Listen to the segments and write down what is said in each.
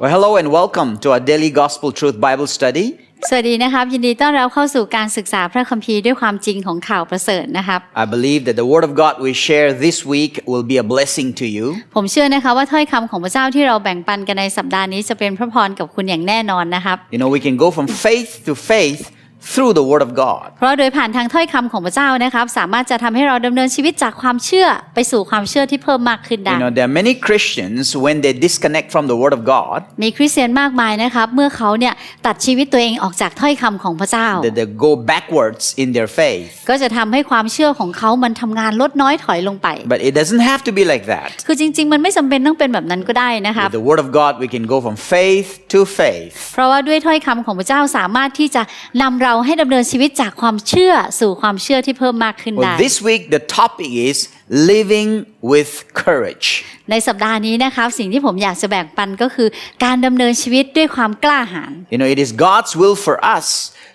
Well, hello and welcome to our daily Gospel Truth Bible study. สวัสดีนะครับ ยินดีต้อนรับเข้าสู่การศึกษาพระคัมภีร์ด้วยความจริงของข่าวประเสริฐนะครับ I believe that the Word of God we share this week will be a blessing to you. ผมเชื่อนะคะว่าถ้อยคำของพระเจ้าที่เราแบ่งปันกันในสัปดาห์นี้จะเป็นพระพรกับคุณอย่างแน่นอนนะครับ You know, we can go from faith to faith through the Word of God. เพราะโดยผ่านทางถ้อยคำของพระเจ้านะครับ สามารถจะทำให้เราดำเนินชีวิตจากความเชื่อไปสู่ความเชื่อที่เพิ่มมากขึ้นได้ You know, there are many Christians when they disconnect from the Word of God, มีคริสเตียนมากมายนะครับ เมื่อเขาเนี่ยตัดชีวิตตัวเองออกจากถ้อยคำของพระเจ้า that they go backwards in their faith. ก็จะทำให้ความเชื่อของเขามันทำงานลดน้อยถอยลงไป But it doesn't have to be like that. คือจริง ๆ มันไม่จำเป็นต้องเป็นแบบนั้นก็ได้นะครับ With the Word of God, we can go from faith to faith. เพราะว่าด้วยถ้อยคำของพระเจ้าสามารถที่จะนำเราให้ดำเนินชีวิตจากความเชื่อสู่ความเชื่อที่เพิ่มมากขึ้นได้ Well, this week the topic is living with courage. ในสัปดาห์นี้นะครับสิ่งที่ผมอยากจะแบ่งปันก็คือการดำเนินชีวิตด้วยความกล้าหาญ You know, it is God's will for us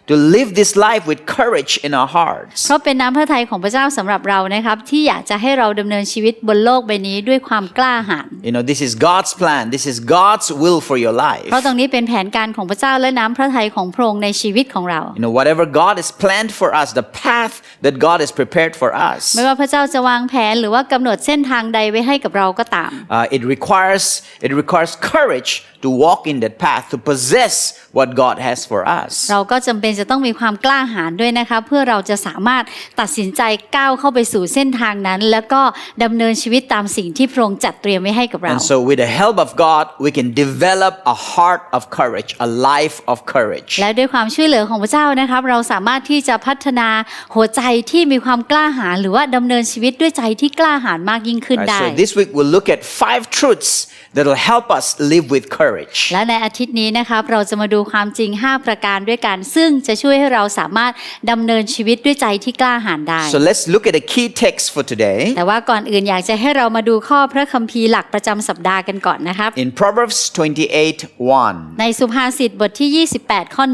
to live this life with courage in our hearts. เพราะเป็นน้ำพระทัยของพระเจ้าสำหรับเรานะครับ ที่อยากจะให้เราดำเนินชีวิตบนโลกใบนี้ด้วยความกล้าหาญ You know, this is God's plan. This is God's will for your life. เพราะตรงนี้เป็นแผนการของพระเจ้าและน้ำพระทัยของพระองค์ในชีวิตของเรา You know, whatever God has planned for us, the path that God has prepared for us, ไม่ว่าพระเจ้าจะวางแผนหรือว่ากำหนดเส้นทางใดไว้ให้กับเราก็ตาม uh, it requires it requires courage to walk in that path to possess what God has for us. เราก็จำเป็น จะต้องมีความกล้าหาญด้วยนะคะ เพื่อเราจะสามารถตัดสินใจก้าวเข้าไปสู่เส้นทางนั้น แล้วก็ดำเนินชีวิตตามสิ่งที่พระองค์จัดเตรียมไว้ให้กับเรา And so, with the help of God, we can develop a heart of courage, a life of courage. และด้วยความช่วยเหลือของพระเจ้านะครับเราสามารถที่จะพัฒนาหัวใจที่มีความกล้าหาญหรือว่าดำเนินชีวิตด้วยใจที่กล้าหาญมากยิ่งขึ้น Right, ได้ so, this week we'll look at five truths that will help us live with courage. และในอาทิตย์นี้นะครับเราจะมาดูความจริง 5 ประการด้วยกัน ซึ่งจะช่วยให้เราสามารถดำเนินชีวิตด้วยใจที่กล้าหาญได้ So, let's look at the key text for today. แต่ว่าก่อนอื่นอยากจะให้เรามาดูข้อพระคัมภีร์หลักประจำสัปดาห์กันก่อนนะครับ In Proverbs 28 1. ในสุภาษิตบทที่ 28 ข้อ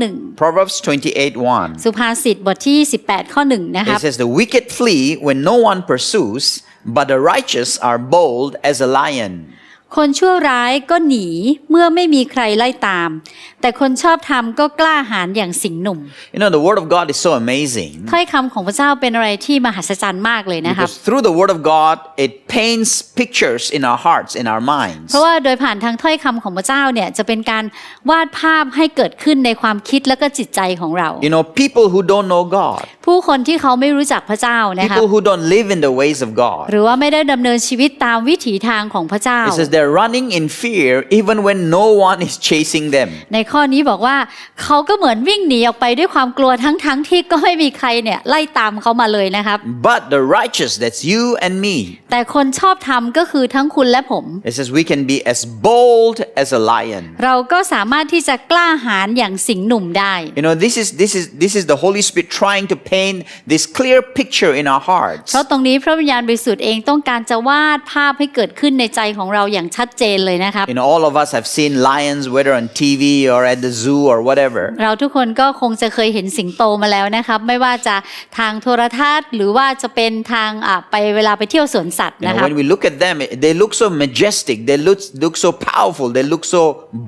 Proverbs 28 1. 1สุภาษิตบทที่ 28 ข้อ 1 นะครับ It says, The wicked flee when no one pursues, but the righteous are bold as a lion. คนชั่วร้ายก็หนีเมื่อไม่มีใครไล่ตาม แต่คนชอบธรรมก็กล้าหาญอย่างสิงห์หนุ่ม You know, the Word of God is so amazing ถ้อยคำของพระเจ้าเป็นอะไรที่มหัศจรรย์มากเลยนะครับ because through the Word of God, it paints pictures in our hearts, in our minds. เพราะว่าโดยผ่านทางถ้อยคำของพระเจ้าเนี่ยจะเป็นการวาดภาพให้เกิดขึ้นในความคิดและก็จิตใจของเรา You know, people who don't know God, ผู้คนที่เขาไม่รู้จักพระเจ้านะครับ people who don't live in the ways of God. หรือว่าไม่ได้ดำเนินชีวิตตามวิถีทางของพระเจ้า It says they're running in fear even when no one is chasing them. ในข้อนี้บอกว่าเขาก็เหมือนวิ่งหนีออกไปด้วยความกลัวทั้งๆทที่ก็ไม่มีใครเนี่ยไล่ตามเขามาเลยนะครับ But the righteous, that's you and me, แต่คนชอบทำก็คือทั้งคุณและผม it says we can be as bold as a lion. เราก็สามารถที่จะกล้าหาญอย่างสิงห์หนุ่มได้ You know, this is this is this is the Holy Spirit trying to paint this clear picture in our hearts. เพราะตรงนี้พระวิญญาณบริสุทธิ์เองต้องการจะวาดภาพให้เกิดขึ้นในใจของเราอย่างชัดเจนเลยนะครับ You know, all of us have seen lions, whether on TV or at the zoo or whatever. เราทุกคนก็คงจะเคยเห็นสิงโตมาแล้วนะครับไม่ว่าจะทางโทรทัศน์ หรือว่าจะเป็นทางอะไปเวลาไปเที่ยวสวนสัตว์ You นะ know, ครับ when we look at them, they look so majestic, they look look so powerful, they look so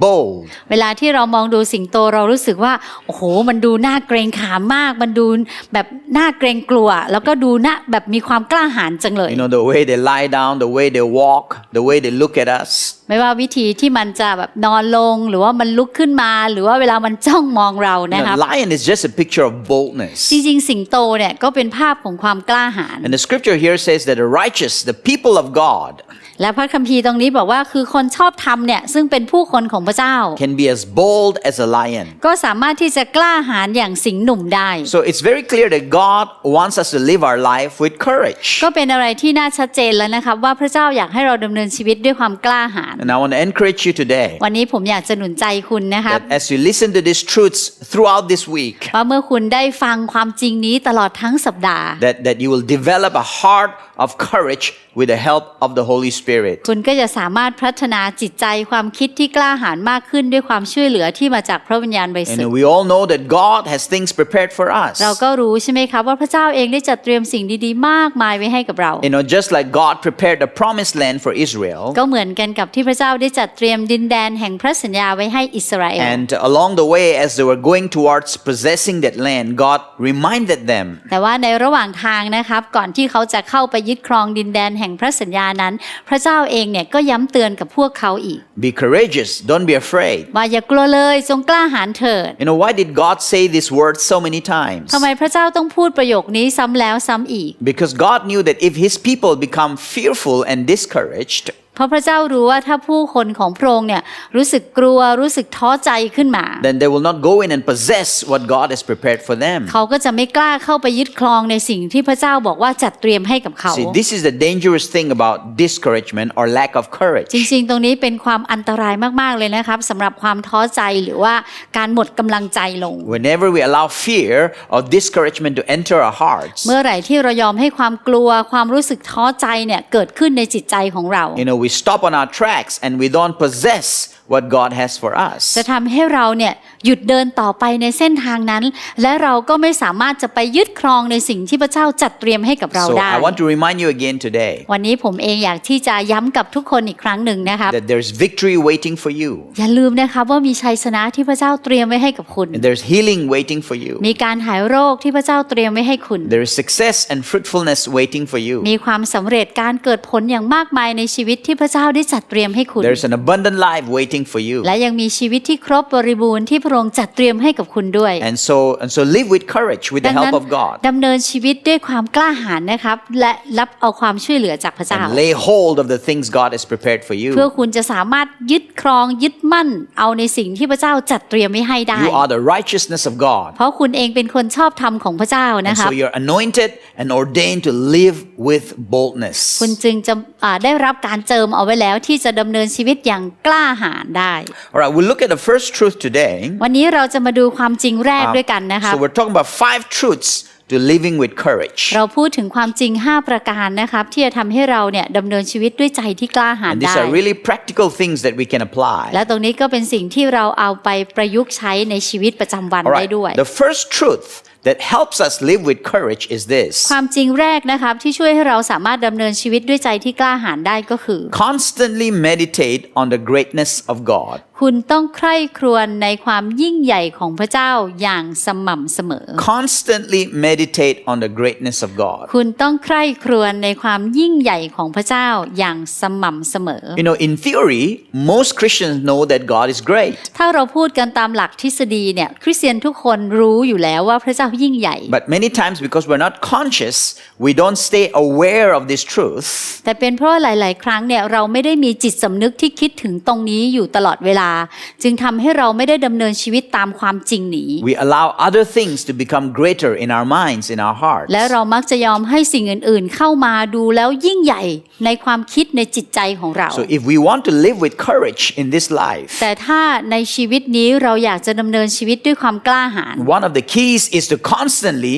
bold. เวลาที่เรามองดูสิงโตเรารู้สึกว่าโอ้โหมันดูน่าเกรงขามมากมันดูแบบน่าเกรงกลัว แล้วก็ดูน่าแบบมีความกล้าหาญจังเลย You know, the way they lie down, the way they walk, the way they look at us. ไม่ว่าวิธีที่มันจะแบบนอนลงหรือว่ามันลุกขึ้นมา หรือว่าเวลามันจ้องมองเรา You นะครับ know, lion is just a picture of boldness. จริงๆสิงโตเนี่ยก็เป็นภาพของความกล้าหาญ And the scripture here says that the righteous, the people of God, และพระคัมภีร์ตรงนี้บอกว่าคือคนชอบธรรมเนี่ยซึ่งเป็นผู้คนของพระเจ้า can be as bold as a lion. ก็สามารถที่จะกล้าหาญอย่างสิงห์หนุ่มได้ So it's very clear that God wants us to live our life with courage. ก็เป็นอะไรที่น่าชัดเจนแล้วนะครับว่าพระเจ้าอยากให้เราดำเนินชีวิตด้วยความกล้าหาญ And I want to encourage you today วันนี้ผมอยากจะหนุนใจคุณนะครับ that as you listen to these truths throughout this week, ว่าเมื่อคุณได้ฟังความจริงนี้ตลอดทั้งสัปดาห์ that, that you will develop a heart of courage with the help of the Holy Spirit. Spirit. คุณก็จะสามารถพัฒนาจิตใจความคิดที่กล้าหาญมากขึ้นด้วยความช่วยเหลือที่มาจากพระวิญญาณบริสุท And ธิ์ we all know that God has things prepared for us. เราก็รู้ใช่ไหมครับว่าพระเจ้าเองได้จัดเตรียมสิ่งดีๆ มากมายไว้ให้กับเรา You know, just like God prepared the promised land for Israel, ก็เหมือนกันกับที่พระเจ้าได้จัดเตรียมดินแดนแห่งพระสัญญาไว้ให้อิสราเอล and along the way, as they were going towards possessing that land, God reminded them แต่ว่าในระหว่างทางนะครับก่อนที่เขาจะเข้าไปยึดครองดินแดนแห่งพระสัญญานั้นพระเจ้าเองเนี่ยก็ย้ำเตือนกับพวกเขาอีก be courageous, don't be afraid. ว่าอย่ากลัวเลยจงกล้าหาญเถิด You know, why did God say these words so many times? ทำไมพระเจ้าต้องพูดประโยคนี้ซ้ำแล้วซ้ำอีก Because God knew that if His people become fearful and discouraged, เพ ราะพระเจ้ารู้ว่าถ้าผู้คนของพระองค์เนี่ยรู้สึกกลัวรู้สึกท้อใจขึ้นมา then they will not go in and possess what God has prepared for them. เขาก็จะไม่กล้าเข้าไปยึดครองในสิ่งที่พระเจ้าบอกว่าจัดเตรียมให้กับเขา See, this is the dangerous thing about discouragement or lack of courage. จริง ๆ ตรงนี้เป็นความอันตรายมาก ๆ เลยนะครับสำหรับความท้อใจหรือว่าการหมดกำลังใจลง Whenever we allow fear or discouragement to enter our hearts, เมื่อไหร่ที่เรายอมให้ความกลัวความรู้สึกท้อใจเนี่ยเกิดขึ้นในจิตใจของเรา you know, we stop on our tracks and we don't possess what God has for us. จะทำให้เราเนี่ยหยุดเดินต่อไปในเส้นทางนั้น และเราก็ไม่สามารถจะไปยึดครองในสิ่งที่พระเจ้าจัดเตรียมให้กับเรา So ได้ I want to remind you again today วันนี้ผมเองอยากที่จะย้ำกับทุกคนอีกครั้งหนึ่งนะครับ that there's victory waiting for you, อย่าลืมนะครับว่ามีชัยชนะที่พระเจ้าเตรียมไว้ให้กับคุณ and there's healing waiting for you. มีการหายโรคที่พระเจ้าเตรียมไว้ให้คุณ There is success and fruitfulness waiting for you. มีความสำเร็จการเกิดผลอย่างมากมายในชีวิตที่พระเจ้าได้จัดเตรียมให้คุณ There's an abundant life waiting for you. และยังมีชีวิตที่ครบบริบูรณ์ที่พระองค์จัดเตรียมให้กับคุณด้วย And so, and so live with courage with the ดังนั้น help of God ดำเนินชีวิตด้วยความกล้าหาญนะครับ และรับเอาความช่วยเหลือจากพระเจ้า and lay hold of the things God has prepared for เพื่อ you. คุณจะสามารถยึดครองยึดมั่น เอาในสิ่งที่พระเจ้าจัดเตรียมไว้ให้ได้ You are the righteousness of God. เพราะคุณเองเป็นคนชอบธรรมของพระเจ้า And นะครับ so you're anointed and ordained to live with boldness. คุณจึงจะอ่าได้รับการเจิมเอาไว้แล้วที่จะดำเนินชีวิตอย่างกล้าหาญได้ All right, we'll look at the first truth today. วันนี้เราจะมาดูความจริงแรก Uh, ด้วยกันนะครับ so we're talking about five truths to living with courage. เราพูดถึงความจริง 5 ประการนะครับ ที่จะทำให้เราเนี่ยดำเนินชีวิตด้วยใจที่กล้าหาญ And these ได้ are really practical things that we can apply. และตรงนี้ก็เป็นสิ่งที่เราเอาไปประยุกต์ใช้ในชีวิตประจำวัน All ได้ right. ด้วย The first truth that helps us live with courage is this ความจริงแรกนะครับที่ช่วยให้เราสามารถดำเนินชีวิตด้วยใจที่กล้าหาญได้ก็คือ constantly meditate on the greatness of God. คุณต้องใคร่ครวญในความยิ่งใหญ่ของพระเจ้าอย่างสม่ำเสมอ Constantly meditate on the greatness of God. คุณต้องใคร่ครวญในความยิ่งใหญ่ของพระเจ้าอย่างสม่ำเสมอ You know, in theory, most Christians know that God is great. ถ้าเราพูดกันตามหลักทฤษฎีเนี่ยคริสเตียนทุกคนรู้อยู่แล้วว่าพระเจ้ายิ่งใหญ่ But many times, because we're not conscious, we don't stay aware of this truth. แต่เป็นเพราะหลาย ๆ ครั้งเนี่ยเราไม่ได้มีจิตสำนึกที่คิดถึงตรงนี้อยู่ตลอดเวลา จึงทำให้เราไม่ได้ดำเนินชีวิตตามความจริงนี้ We allow other things to become greater in our minds, in our hearts. และเรามักจะยอมให้สิ่งอื่นๆ เข้ามาดูแล้วยิ่งใหญ่ในความคิดในจิตใจของเรา So, if we want to live with courage in this life, แต่ถ้าในชีวิตนี้เราอยากจะดำเนินชีวิตด้วยความกล้าหาญ one of the keys is to constantly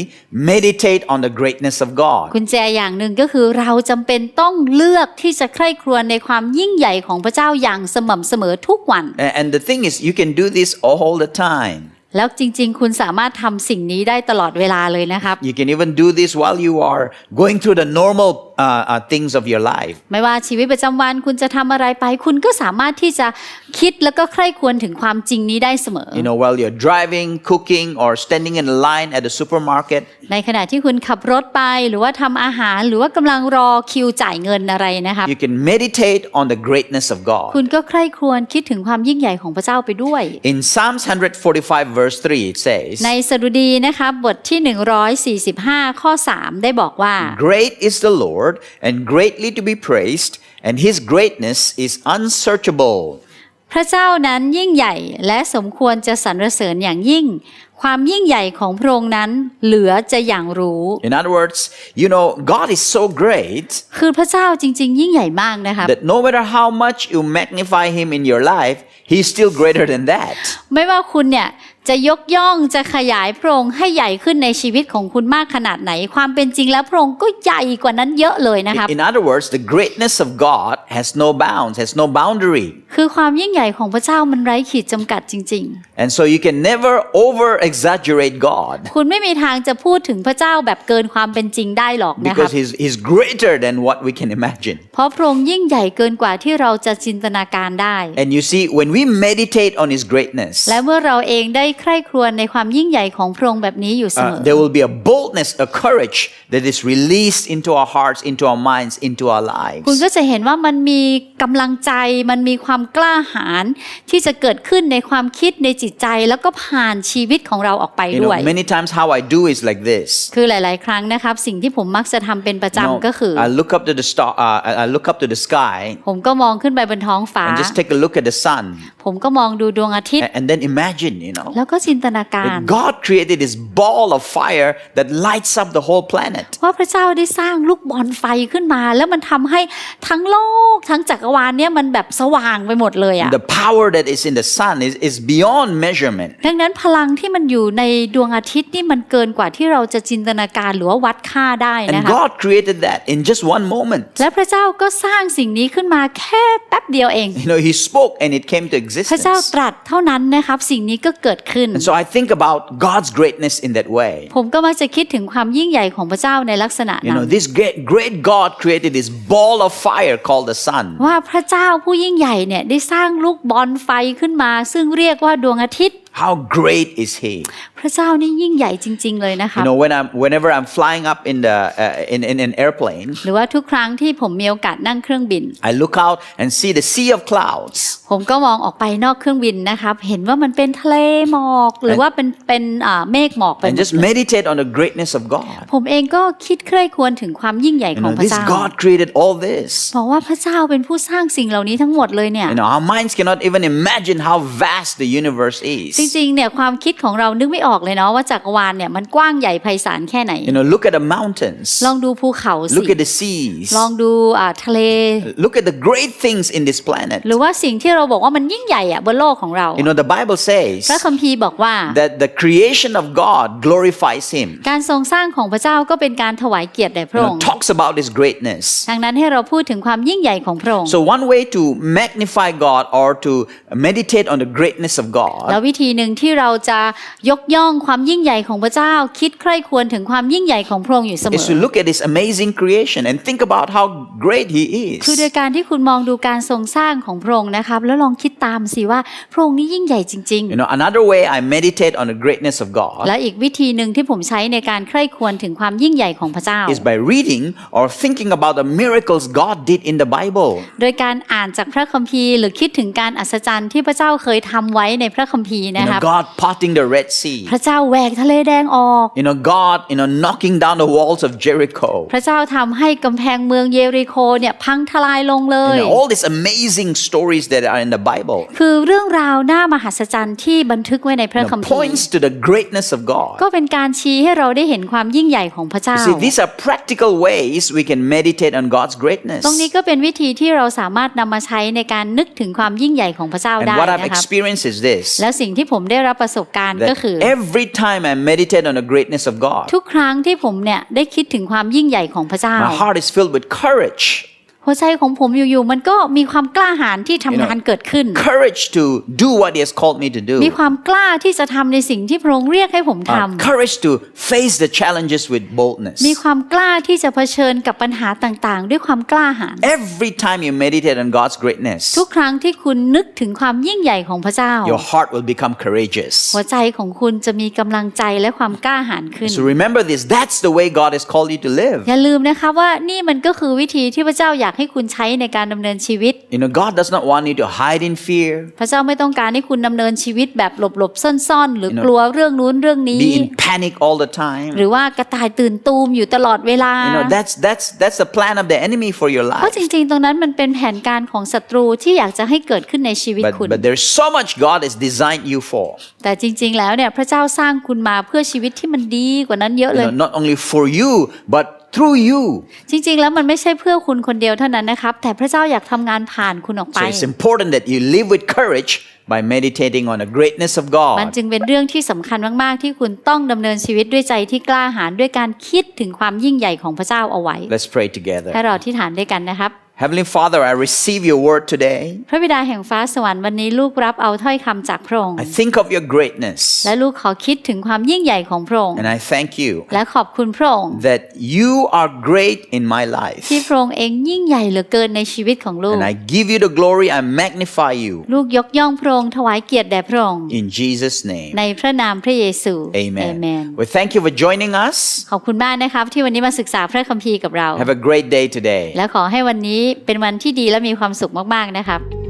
meditate on the greatness of God. กุญแจอย่างหนึ่งก็คือเราจำเป็นต้องเลือกที่จะใคร่ครวญในความยิ่งใหญ่ของพระเจ้าอย่างสม่ำเสมอทุกวัน A- And the thing is, you can do this all the time. แล้วจริง ๆ คุณสามารถทำสิ่งนี้ได้ตลอดเวลาเลยนะครับ You can even do this while you are going through the normal uh, uh, things of your life. ไม่ว่าชีวิตประจำวันคุณจะทำอะไรไป คุณก็สามารถที่จะคิดแล้วก็ใคร่ควรถึงความจริงนี้ได้เสมอ You know, while you're driving, cooking, or standing in a line at the supermarket, ในขณะที่คุณขับรถไปหรือว่าทำอาหารหรือว่ากำลังรอคิวจ่ายเงินอะไรนะครับ you can meditate on the greatness of God. คุณก็ใคร่ครวญคิดถึงความยิ่งใหญ่ของพระเจ้าไปด้วย In Psalms 145, verse 3, it says, ในสดุดีนะครับบทที่ 145 ข้อ 3 ได้บอกว่า Great is the Lord, and greatly to be praised, and his greatness is unsearchable. พระเจ้านั้นยิ่งใหญ่และสมควรจะสรรเสริญอย่างยิ่ง ความยิ่งใหญ่ของพระองค์นั้นเหลือจะอย่างรู้ In other words, you know, God is so great คือพระเจ้าจริง ๆ ยิ่งใหญ่มากนะครับ that no matter how much you magnify him in your life, he's still greater than that. ไม่ว่าคุณเนี่ย จะยกย่องจะขยายพระองค์ให้ใหญ่ขึ้นในชีวิตของคุณมากขนาดไหน ความเป็นจริงแล้วพระองค์ก็ใหญ่กว่านั้นเยอะเลยนะครับ In other words, the greatness of God has no bounds, has no boundary. คือความยิ่งใหญ่ของพระเจ้ามันไร้ขีดจำกัดจริง And so you can never over exaggerate God ๆคุณไม่มีทางจะพูดถึงพระเจ้าแบบเกินความเป็นจริงได้หรอกนะครับ because he's, he's greater than what we can imagine. เพราะพระองค์ยิ่งใหญ่เกินกว่าที่เราจะจินตนาการได้ And you see, when we meditate on his greatness, และเมื่อเราเองได้ใคร่ครวญในความยิ่งใหญ่ของพระองค์แบบนี้อยู่เสม uh, อ there will be a boldness, a courage that is released into our hearts, into our minds, into our คุณ lives. ก็จะเห็นว่ามันมีกำลังใจมันมีความกล้าหาญที่จะเกิดขึ้นในความคิดในจิตใจแล้วก็ผ่านชีวิตของเราออกไป You ด้วย know, many times how I do is like this. คือหลาย ๆ ครั้งนะครับสิ่งที่ผมมักจะทำเป็นประ You know, จำก็คือ I look up to the star, uh, I I look up to the sky ผมก็มองขึ้นไปบนท้องฟ้า and just take a look at the sun ผมก็มองดูดวงอาทิตย์ and, and then imagine, you know, แล้วก็จินตนาการ that God created this ball of fire that lights up the whole planet. ว่าพระเจ้าได้สร้างลูกบอลไฟขึ้นมา แล้วมันทำให้ทั้งโลกทั้งจักรวาลเนี่ยมันแบบสว่างไปหมดเลยอะ The power that is in the sun is, is beyond measurement. ดังนั้นพลังที่มันอยู่ในดวงอาทิตย์นี่มันเกินกว่าที่เราจะจินตนาการหรือว่าวัดค่าได้นะ And คะ God created that in just one moment. และพระเจ้าก็สร้างสิ่งนี้ขึ้นมาแค่แป๊บเดียวเอง You know, He spoke and it came to พระเจ้า existence. ตรัสเท่านั้นนะครับสิ่งนี้ก็เกิดขึ้น And so I think about God's greatness in that way. ผมก็มักจะคิดถึงความยิ่งใหญ่ของพระเจ้าในลักษณะ You นั้ know, น this great, great God created this ball of fire called the sun. ว่าพระเจ้าผู้ยิ่งใหญ่เนี่ยได้สร้างลูกบอลไฟขึ้นมา ซึ่งเรียกว่าดวงอาทิตย์ How great is He? พระเจ้านี่ยิ่งใหญ่จริง ๆ เลยนะคะ You know, when I'm, whenever I'm flying up in, the, uh, in, in an airplane, หรือว่าทุกครั้งที่ผมมีโอกาสนั่งเครื่องบิน I look out and see the sea of clouds. ผมก็มองออกไปนอกเครื่องบินนะครับ เห็นว่ามันเป็นทะเลหมอก หรือว่าเป็นเป็นอ่าเมฆหมอกไปหม and ด just เลย meditate on the greatness of God. ผมเองก็คิดใคร่ควรถึงความยิ่งใหญ่ You ของ know, พระ this เจ้า God created all this. บอกว่าพระเจ้าเป็นผู้สร้างสิ่งเหล่านี้ทั้งหมดเลยเนี่ย You know, our minds cannot even imagine how vast the universe จ is. ริงๆเนี่ยความคิดของเรานึกไม่ออกเลยเนาะว่าจักรวาลเนี่ยมันกว้างใหญ่ไพศาลแค่ไหน You know, look at the mountains. ลองดูภูเขาสิ Look at the seas. ลองดูอ่าทะเล Look at the great things in this planet. หรือว่าสิ่งที่เราบอกว่ามันยิ่งใหญ่อะบนโลกของเรา You know, the Bible พระ says คัมภีร์บอกว่า that the creation of God glorifies Him. การทรงสร้างของพระเจ้าก็เป็นการถวายเกียรติแด่พ You ระอ know, งค์ talks about His greatness. ดังนั้นให้เราพูดถึงความยิ่งใหญ่ของพระองค์ So one way to magnify God or to meditate on the greatness of แล้ว God วิธีหนึ่งที่เราจะยกย่องความยิ่งใหญ่ของพระเจ้า คิดใคร่ควรถึงความยิ่งใหญ่ของพระองค์อยู่เสม is อ to look at His amazing creation and think about how great He คือโด is. ยการที่คุณมองดูการทรงสร้างของพระองค์นะครับ แล้วลองคิดตามสิว่าพระองค์นี่ยิ่งใหญ่จริง You know, another way I meditate on the greatness of ๆ God และอีกวิธีหนึ่งที่ผมใช้ในการใคร่ควรถึงความยิ่งใหญ่ของพระเจ้า is by reading or thinking about the miracles God did in the Bible. โดยการอ่านจากพระคัมภีร์หรือคิดถึงการอัศจรรย์ที่พระเจ้าเคยทำไว้ในพระคัมภีร์ You นะค know, รับ God parting the Red Sea. พระเจ้าแหวกทะเลแดงออก You know, God, you know, knocking down the walls of Jericho. พระเจ้าทำให้กำแพงเมืองเยริโคเนี่ยพังทลายลงเลย You know, all these amazing stories that are in the Bible คือเรื่องราวน่ามหัศจรรย์ที่บันทึกไว้ในพระ you know, คัมภีร์ points to the greatness of God. ก็เป็นการชี้ให้เราได้เห็นความยิ่งใหญ่ของพระเจ้า You see, these are practical ways we can meditate on God's greatness. ตรงนี้ก็เป็นวิธีที่เราสามารถนำมาใช้ในการนึกถึงความยิ่งใหญ่ของพระเจ้า And ได้ what I've นะครับ experienced is this แล้วสิ่งที่ผมได้รับประสบการณ์ก็ that คือ every time I meditate on the greatness of God, ทุกครั้งที่ผมเนี่ยได้คิดถึงความยิ่งใหญ่ของพระเจ้า my heart is filled with courage. หัวใจของผมอยู่ๆมันก็มีความกล้าหาญที่ทำงานเกิดขึ้น Courage to do what He has called me to do. มีความกล้าที่จะทำในสิ่งที่พระองค์เรียกให้ผมทำ Uh, courage to face the challenges with boldness. มีความกล้าที่จะเผชิญกับปัญหาต่างๆ ด้วยความกล้าหาญ Every time you meditate on God's greatness, ทุกครั้งที่คุณนึกถึงความยิ่งใหญ่ของพระเจ้า your heart will become courageous. หัวใจของคุณจะมีกำลังใจและความกล้าหาญขึ้น So remember this that's the way God has called you to live. อย่าลืมนะคะว่านี่มันก็คือวิธีที่พระเจ้าอยากให้คุณใช้ในการดำเนินชีวิต You know, God does not want you to hide in fear, พระเจ้าไม่ต้องการให้คุณดำเนินชีวิตแบบหลบๆซ่อนๆ หรือ You know, กลัวเรื่องนู้นเรื่องนี้ be in panic all the time. หรือว่ากระต่ายตื่นตูมอยู่ตลอดเวลา You know, that's that's that's the plan of the enemy for your เพราะ life. จริงๆ ตรงนั้นมันเป็นแผนการของศัตรูที่อยากจะให้เกิดขึ้นในชีวิต But คุณ but there's so much God has designed you for. แต่จริง ๆ แล้วเนี่ยพระเจ้าสร้างคุณมาเพื่อชีวิตที่มันดีกว่านั้นเยอะ You เลย know, not only for you, but through you. จริงๆ แล้วมันไม่ใช่เพื่อคุณคนเดียวเท่านั้นนะครับ แต่พระเจ้าอยากทำงานผ่านคุณออกไป So it's important that you live with courage by meditating on the greatness of มัน God. จึงเป็นเรื่องที่สำคัญมากๆ ที่คุณต้องดำเนินชีวิตด้วยใจที่กล้าหาญด้วยการคิดถึงความยิ่งใหญ่ของพระเจ้าเอาไว้ Let's pray together. ให้เราที่ฐานด้วยกันนะครับ Heavenly Father, I receive your word today. พระบิดาแห่งฟ้าสวรรค์วันนี้ลูกรับเอาถ้อยคำจากพระองค์ I think of your greatness และลูกขอคิดถึงความยิ่งใหญ่ของพระองค์ and I thank you และขอบคุณพระองค์ that you are great in my life. ที่พระองค์เองยิ่งใหญ่เหลือเกินในชีวิตของลูก And I give you the glory, I magnify you ลูกยกย่องพระองค์ถวายเกียรติแด่พระองค์ in Jesus' name. ในพระนามพระเยซู Amen. Amen. Well, thank you for joining us. ขอบคุณมากนะครับที่วันนี้มาศึกษาพระคัมภีร์กับเรา Have a great day today. และขอให้วันนี้เป็นวันที่ดีและมีความสุขมากๆนะครับ